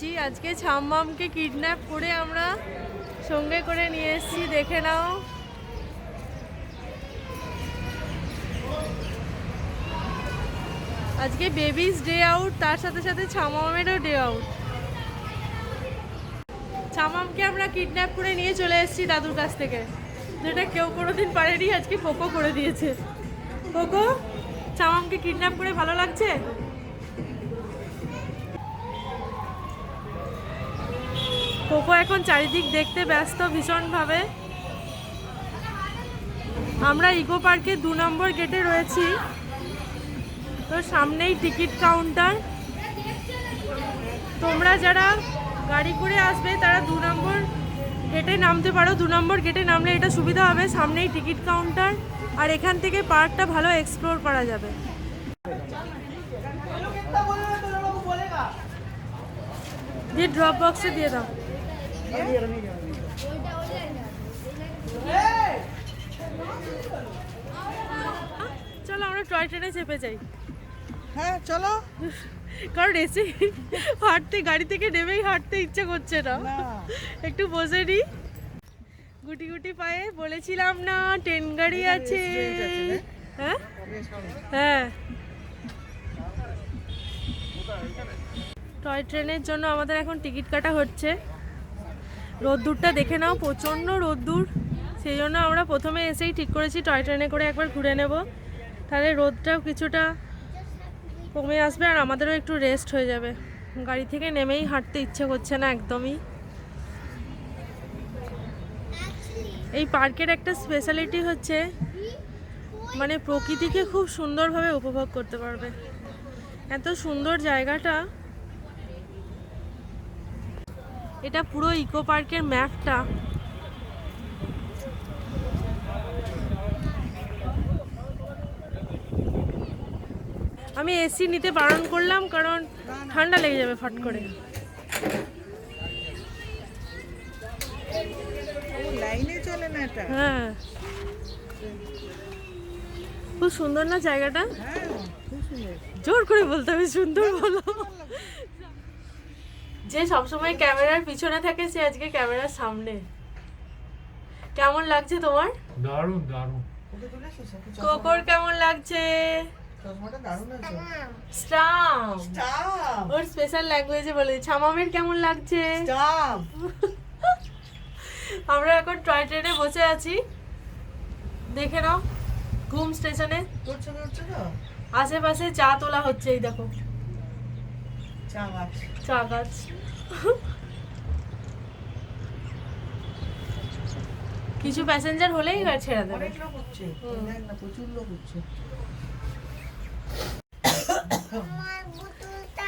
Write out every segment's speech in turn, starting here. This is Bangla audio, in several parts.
এসেছি আজকে ছাম্মামকে কিডন্যাপ করে আমরা সঙ্গে করে নিয়ে এসেছি, দেখে নাও। আজকে বেবিস ডে আউট তার সাথে সাথে ছামামেরও ডে আউট ছামামকে আমরা কিডন্যাপ করে নিয়ে চলে এসেছি দাদুর কাছ থেকে। যেটা কেউ কোনোদিন পারেনি, আজকে পোকো করে দিয়েছে। পোকো ছামামকে কিডন্যাপ করে ভালো লাগছে? কোকো এখন চারিদিক দেখতে ব্যস্ত ভীষণভাবে। আমরা ইকো পার্কে দু নম্বর গেটে রয়েছি। তো সামনেই টিকিট কাউন্টার। তোমরা যারা গাড়ি করে আসবে, তারা দু নম্বর গেটে নামতে পারো। দু নম্বর গেটে নামলে এটা সুবিধা হবে, সামনেই টিকিট কাউন্টার। আর এখান থেকে পার্কটা ভালো এক্সপ্লোর করা যাবে। দিয়ে ড্রপ বক্সে দিয়ে দাও। চলো আমরা টয় ট্রেনে চেপে যাই। হ্যাঁ চলো। কারণ এসে হাঁটতে গাড়ি থেকে নেমেই হাঁটতে ইচ্ছে করছে না। একটু বসে নি। গুটি গুটি পায়ে বলেছিলাম না ট্রেন গাড়ি আছে। হ্যাঁ? হ্যাঁ। টয় ট্রেনের জন্য আমাদের এখন টিকিট কাটা হচ্ছে। রোদ্দুরটা দেখে নাও, প্রচণ্ড রোদ্দুর। সেই জন্য আমরা প্রথমে এসেই ঠিক করেছি টয় ট্রেনে করে একবার ঘুরে নেব। তাহলে রোদটাও কিছুটা কমে আসবে আর আমাদেরও একটু রেস্ট হয়ে যাবে। গাড়ি থেকে নেমেই হাঁটতে ইচ্ছে করছে না একদমই। এই পার্কের একটা স্পেশালিটি হচ্ছে মানে প্রকৃতিকে খুব সুন্দরভাবে উপভোগ করতে পারবে। এত সুন্দর জায়গাটা এটা পুরো ইকো পার্কের ম্যাপটা। আমি এসি নিতে বারণ করলাম কারণ ঠান্ডা লেগে যাবে ফট করে। হ্যাঁ। খুব সুন্দর না জায়গাটা? হ্যাঁ জোর করে বলতে হবে সুন্দর বলো। যে সবসময় ক্যামেরার পিছনে থাকে সে আজকে ক্যামেরার সামনে। কেমন লাগছে তোমার? দারুণ দারুণ। কোকর কেমন লাগছে? ওর স্পেশাল ল্যাঙ্গুয়েজে বলে ছামামের কেমন লাগছে? আমরা এখন টয় ট্রেনে বসে আছি। দেখে নাও ঘুম স্টেশনে আশেপাশে চা তোলা হচ্ছে এই দেখো। চা গাছ। চা গাছ। কিছু প্যাসেঞ্জার হলেই গাড়ি ছেড়ে দেবে। অনেক লোক হচ্ছে না প্রচুর লোক হচ্ছে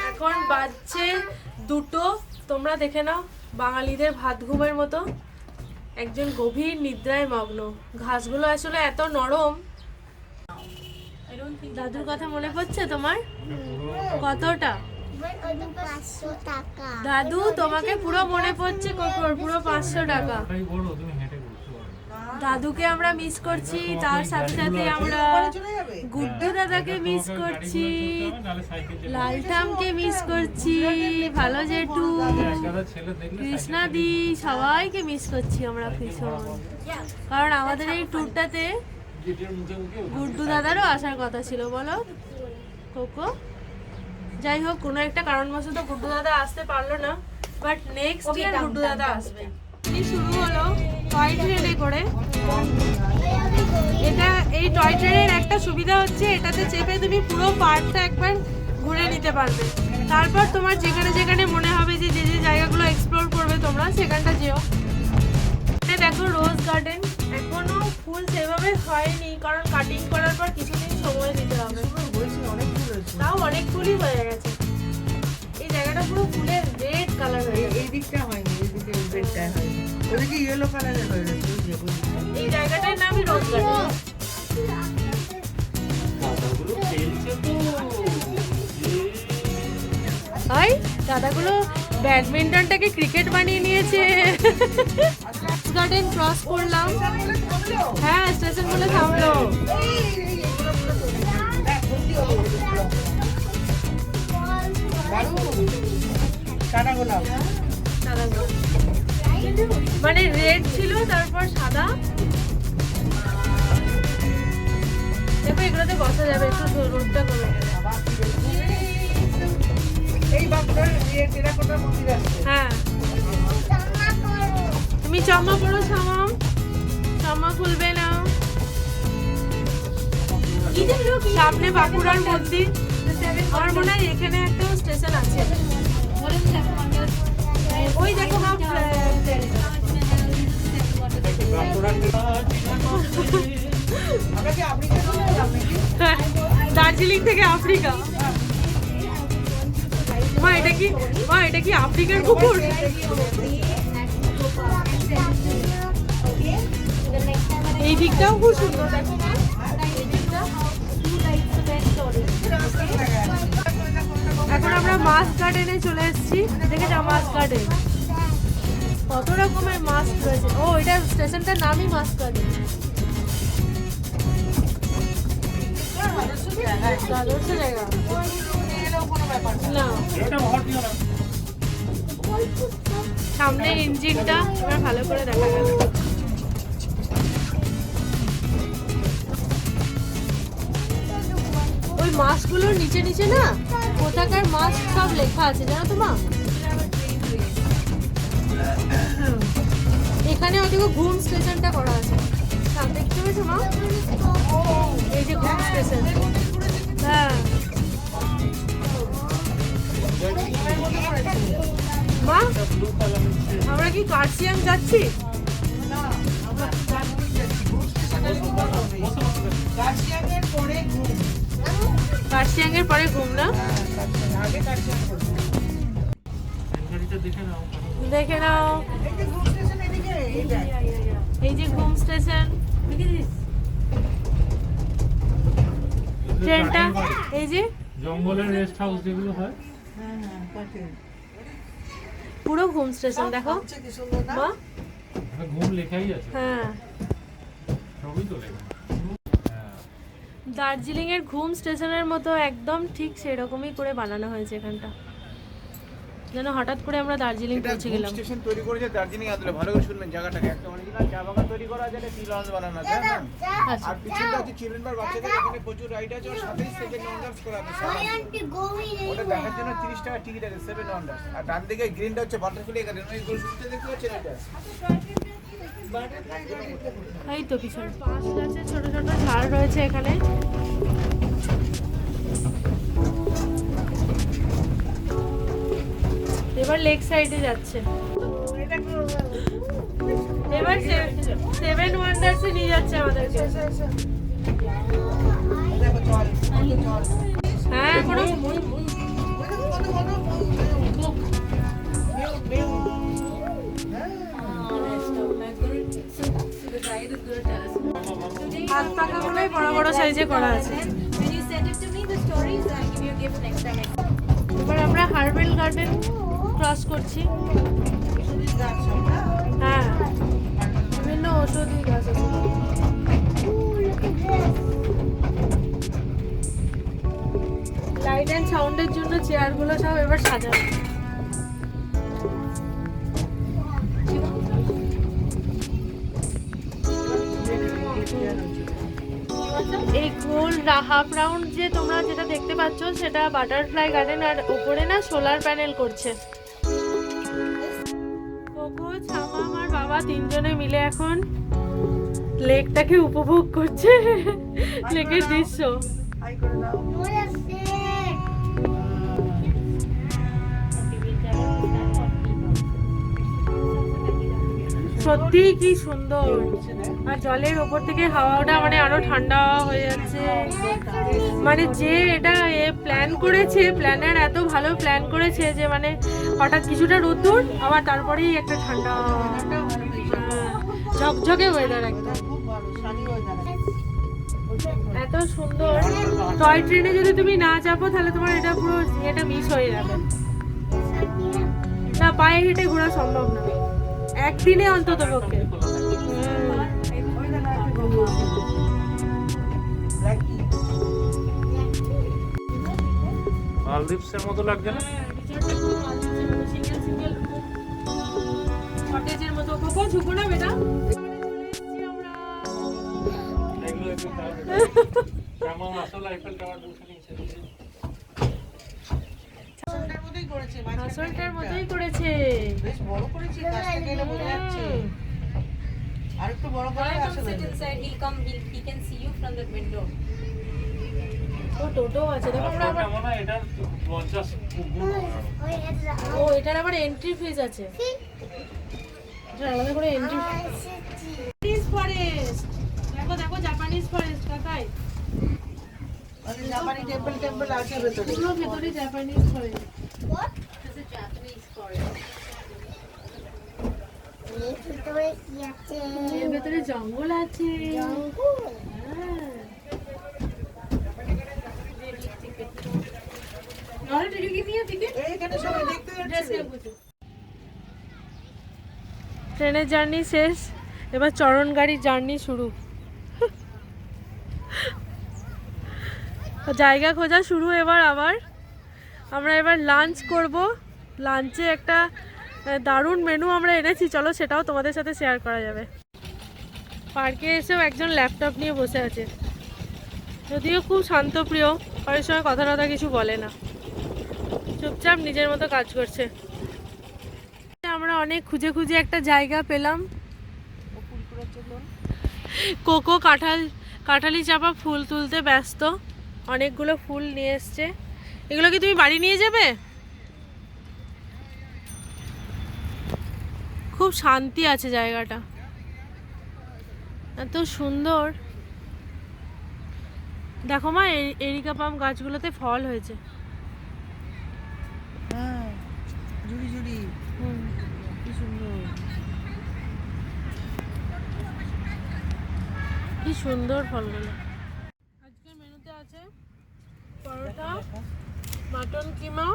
এখন বাজছে দুটো। তোমরা দেখে নাও বাঙালিদের ভাত ঘুমের মতো। একজন গভীর নিদ্রায় মগ্ন। ঘাসগুলো আসলে এত নরম। দাদুর কথা মনে পড়ছে তোমার? কতটা পাঁচশো টাকা দাদু, তোমাকে পুরো মনে পড়ছে কখন? পুরো পাঁচশো টাকা। দাদুকে আমরা মিস করছি, তার সাথে সাথে আমরা গুড্ডু দাদাকে মিস করছি লালটামকে মিস করছি, ভালো জেঠু একটা ছেলে দেখলে কৃষ্ণা দি, সবাইকে মিস করছি আমরা ভীষণ। কারণ আমাদের এই ট্যুরটাতে গুড্ডু দাদারও আসার কথা ছিল, বলো? কোকো? যাই হোক কোনো একটা কারণবশত গুড্ডু দাদা আসতে পারল না বাট নেক্সট ইয়ার গুড্ডু দাদা আসবে। শুরু হলো টয় ট্রেনে করে। এটা এই টয় ট্রেনের একটা সুবিধা হচ্ছে এটাতে চেপে তুমি পুরো পার্কটা একবার ঘুরে নিতে পারবে। তারপর তোমার যেখানে যেখানে মনে হবে যে যে যে জায়গাগুলো এক্সপ্লোর করবে তোমরা সেখানটা যেও। এটা দেখো রোজ গার্ডেন এখনও ফুল সেভাবে হয়নি কারণ কাটিং করার পর কিছুদিন সময় দিতে হবে। বলছি অনেক ফুল হয়েছে তাও অনেক ফুলই হয়ে গেছে। এই জায়গাটা পুরো ফুলের রেড কালার হয়ে এই দিকটা হয়নি এই দিকে বেডটা হয়নি। ওদিকে ইয়েলো কালারের হয়ে গেছে। এই জায়গাটার নামই রোজ গার্ডেন দাদাগুলো ভাই দাদাগুলো ব্যাডমিন্টনটাকে ক্রিকেট বানিয়ে নিয়েছে। গার্ডেন ক্রস করলাম। হ্যাঁ স্টেশন বলে থামলো। সাদা গোলাপ মানে রেড ছিল তারপর সাদা। দেখো এগুলোতে বসা যাবে একটু রোদটা কমে গেলে। এই ইয়ে টেরাকোটার মন্দির আছে। হ্যাঁ। তুমি চাম্মা পড়ো ছামাম চাম্মা খুলবে না। সামনে বাঁকুড়ার মন্দির আমার মনে হয় এখানে একটা স্টেশন আছে। ওই দেখো দার্জিলিং থেকে আফ্রিকা। মা, এটা কি, মা, এটা কি আফ্রিকার কুকুর এই দিকটাও খুব সুন্দর, দেখো। আমরা মাছ গার্ডেনে চলে এসেছি। দেখে যাও মাছ গার্ডেন কত রকমের মাছ রয়েছে। ও, এটা স্টেশনটার নামই মাছ গার্ডেন সামনে ইঞ্জিনটা এবার ভালো করে দেখা গেল ওই মাছগুলোর নিচে নিচে না? কোথাকার মাছ সব লেখা আছে, জানো তো মা? এখানে ওদিকে ঘুম স্টেশনটা করা আছে। সামনে দেখতে পেয়েছ মা? এই যে ঘুম স্টেশন। হ্যাঁ। মা, আমরা কি কার্সিয়াং যাচ্ছি? কার্শিয়াংয়ের পরে ঘুম। কার্সিয়াং এর পরে ঘুম না? হ্যাঁ, কার্শিয়াং, আগে কার্শিয়াং করব। গাড়িটা দেখে নাও। দেখে নাও এই যে ঘুম স্টেশন। ট্রেনটা এই যে? জঙ্গলের রেস্ট হাউস যেগুলো হয়। হ্যাঁ হ্যাঁ। পুরো ঘুম স্টেশন দেখো? মা? ঘুম লেখাই আছে। হ্যাঁ। সবই তো লেখা। হ্যাঁ দার্জিলিং এর ঘুম স্টেশনের মতো একদম ঠিক সেরকমই করে বানানো হয়েছে এখানটা। যেন হঠাৎ করে আমরা দার্জিলিং পৌঁছে গেলাম। স্টেশন তৈরি করেছে দার্জিলিং আদলে ভালো করে শুনবেন জায়গাটাকে। একটা অরিজিনাল চা বাগান তৈরি করা আছে টি লঞ্চ বানানো আছে হ্যাঁ? আচ্ছা। আর পিছনটা হচ্ছে চিলড্রেন বার বাচ্চাদের এখানে প্রচুর রাইড আছে ওর সাথেই সেভেন ওয়ান্ডার্স করা আছে ওটা দেখার জন্য তিরিশ টাকা টিকিট আছে সেভেন ওয়ান্ডার্স আর ডান দিকে গ্রিনটা হচ্ছে বাটারফ্লাই গার্ডেন ওই গোল শুনতে দেখতে পাচ্ছেন এটা? এই তো পিছনে। পাঁচ গাছের ছোট ছোট ঝাড় রয়েছে এখানে। এবার লেক সাইডে যাচ্ছে। এবার সেভেন ওয়ান্ডার্সে নিয়ে যাচ্ছে আমাদেরকে। চল কত চল হ্যাঁ বড় বড় সাইজে করা আছে. এবার আমরা হার্বেল গার্ডেন ক্রস করছি? হ্যাঁ বিভিন্ন আছে লাইট অ্যান্ড সাউন্ডের জন্য চেয়ারগুলো সব এবার সাজানো গোল হাফ রাউন্ড যে তোমরা যেটা দেখতে পাচ্ছ সেটা বাটারফ্লাই গার্ডেন আর উপরে না সোলার প্যানেল করছে। কোকো ছামা আমার বাবা তিনজনে মিলে এখন লেকটাকে উপভোগ করছে। লেকের দৃশ্য। হাই করে দাও What is it? সত্যি কি সুন্দর। আর জলের ওপর থেকে হাওয়াটা মানে আরও ঠান্ডা হয়ে যাচ্ছে। মানে যে এটা প্ল্যান করেছে প্ল্যানার এত ভালো প্ল্যান করেছে যে মানে হঠাৎ কিছুটা রোদ্দুর, আবার তারপরেই একটা ঠান্ডা ঝকঝকে ওয়েদার একদম। এত সুন্দর। টয় ট্রেনে যদি তুমি না চাপো, তাহলে তোমার এটা পুরো এটা মিস হয়ে যাবে। না, পায়ে হেঁটে ঘোরা সম্ভব না। একদিনে অন্তত পক্ষে। মালদ্বীপসের মতো লাগছে না? হ্যাঁ, মতো সিঙ্গেল সিঙ্গেল কটেজের মতো। কোকো ঝুঁকো না বেটা। এগুলো কেমন আসলে আইফেল টাওয়ার দুশো নিচে ওটার মতোই করেছে, আসলটার মতোই করেছে। বেশ বড় করেছে, কাছ থেকে বোঝা যাচ্ছে। আর একটু বড় করে আসলে sit inside? He'll come. He he can see you from that window. ও টোটো আছে। দেখো আমরা আবার কেমন এটা পঞ্চাশ গুণ হবে আরও। ওই এটা ও এটার আবার এন্ট্রি ফিজ আছে। এটা আলাদা করে এন্ট্রি জাপানিজ ফরেস্ট দেখো দেখো জাপানিজ ফরেস্ট কাকাই মানে জাপানি টেম্পল টেম্পল আছে ভেতরে। পুরো ভেতরে Japanese forest This is Japanese forest. এই ভিতরে কি আছে এর ভেতরে জঙ্গল আছে। জঙ্গল হ্যাঁ। ট্রেনের জার্নি শেষ এবার চরণ গাড়ির জার্নি শুরু। জায়গা খোঁজা শুরু এবার আবার। আমরা এবার লাঞ্চ করব। লাঞ্চে একটা দারুণ মেনু আমরা এনেছি। চলো সেটাও তোমাদের সাথে শেয়ার করা যাবে। পার্কে এসেও একজন ল্যাপটপ নিয়ে বসে আছে। যদিও খুব শান্তপ্রিয়, কারোর সঙ্গে কথা টথা কিছু বলে না। চুপচাপ নিজের মতো কাজ করছে। আমরা অনেক খুঁজে খুঁজে একটা জায়গা পেলাম। কোকো কাঁঠাল, কাঁঠালি চাপা ফুল তুলতে ব্যস্ত। অনেকগুলো ফুল নিয়ে এসছে। এগুলো কি তুমি বাড়ি নিয়ে যাবে? খুব শান্তি আছে জায়গাটা। এত সুন্দর। দেখো মা এরিকা পাম গাছগুলোতে ফল হয়েছে। হ্যাঁ জুড়ি জুড়ি কি সুন্দর। কি সুন্দর ফলগুলো। আজকে মেনুতে আছে পরোটা মাটন কিমা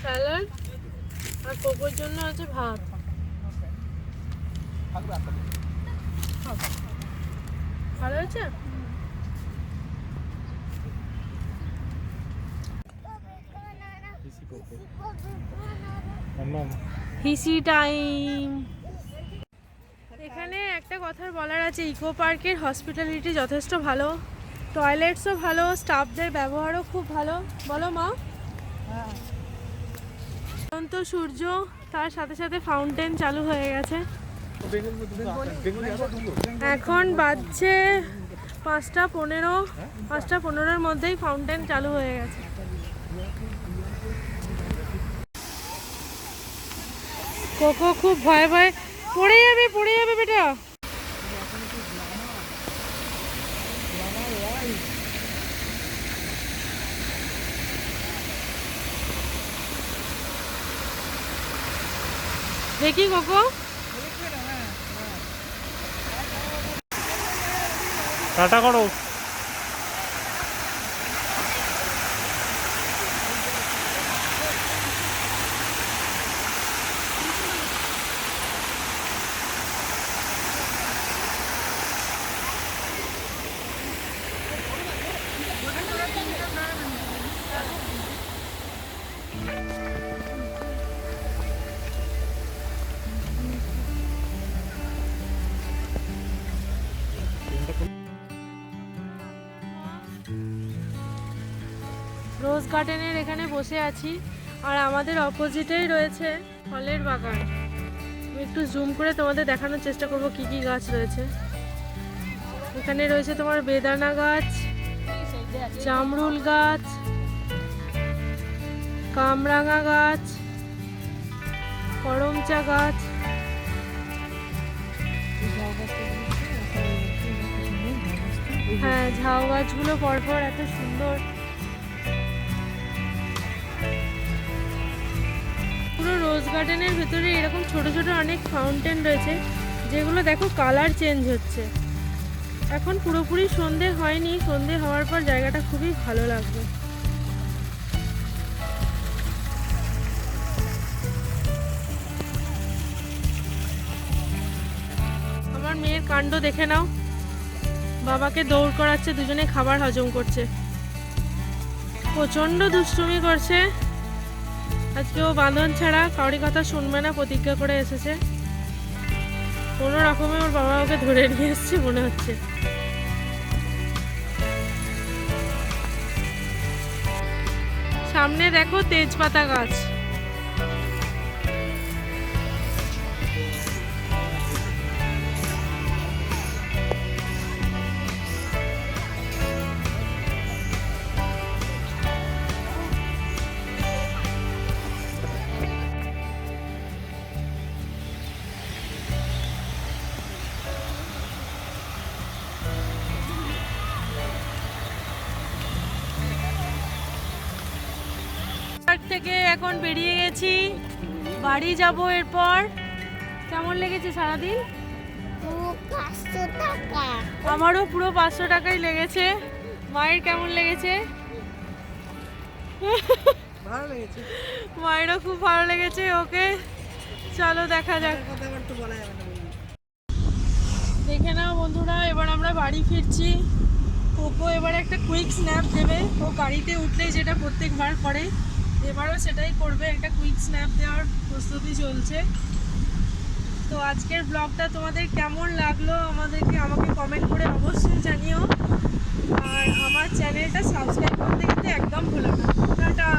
স্যালাড আর কোকোর জন্য আছে ভাত। ভালো হয়েছে? হিসি টাইম। এখানে একটা কথা বলার আছে ইকো পার্কের হসপিটালিটি যথেষ্ট ভালো টয়লেটসও ভালো স্টাফদের ব্যবহারও খুব ভালো। বলো মা। তো সূর্য তার সাথে সাথে ফাউন্টেন চালু হয়ে গেছে। এখন বাজছে পাঁচটা পনেরো, পাঁচটা পনেরোর মধ্যেই ফাউন্টেন চালু হয়ে গেছে। কোকো খুব ভয়ে ভয়ে, পড়ে যাবে পড়ে যাবে বেটা। দেখি কোকো। টাটা করো। গার্ডেনের এখানে বসে আছি। আর আমাদের অপোজিটেই রয়েছে ফলের বাগান। আমি একটু জুম করে তোমাদের দেখানোর চেষ্টা করব কি কি গাছ রয়েছে। এখানে রয়েছে তোমার বেদানা গাছ, জামরুল গাছ, কামরাঙা গাছ, করমচা গাছ। হ্যাঁ ঝাউ গাছগুলো পরপর এত সুন্দর। পুরো রোজ গার্ডেনের ভেতরে এরকম ছোট ছোট অনেক ফাউন্টেন রয়েছে, যেগুলো দেখো কালার চেঞ্জ হচ্ছে। এখন পুরোপুরি সন্ধে হয়নি, সন্ধে হওয়ার পর জায়গাটা খুবই ভালো লাগবে। আমার মেয়ের কাণ্ড দেখে নাও। বাবাকে দৌড় করাচ্ছে, দুজনে খাবার হজম করছে। প্রচণ্ড দুষ্টুমি করছে। আজকে ও বাঁধন ছাড়া কাউরি কথা শুনবে না, প্রতিজ্ঞা করে এসেছে। কোনো রকমে ওর বাবা ওকে ধরে নিয়ে এসছে মনে হচ্ছে। সামনে দেখো তেজপাতা গাছ। থেকে এখন বেরিয়ে গেছি। বাড়ি যাব এরপর। কেমন লেগেছে সারাদিন? আমারও পুরো পাঁচশো টাকাই লেগেছে। মায়ের কেমন লেগেছে? মায়েরও খুব ভালো লেগেছে ওকে। চলো দেখা যাক। দেখে নাও বন্ধুরা এবার আমরা বাড়ি ফিরছি। পোকো এবার একটা কুইক স্ন্যাপ দেবে। ও গাড়িতে উঠলেই যেটা প্রত্যেকবার করে। এবারও সেটাই করবে, একটা কুইক স্ন্যাপ দেওয়ার প্রস্তুতি চলছে। তো আজকের ব্লগটা তোমাদের কেমন লাগল আমাদেরকে আমাকে কমেন্ট করে অবশ্যই জানিও। আর আমার চ্যানেলটা সাবস্ক্রাইব করতে কিন্তু একদম ভুলো না। টাটা!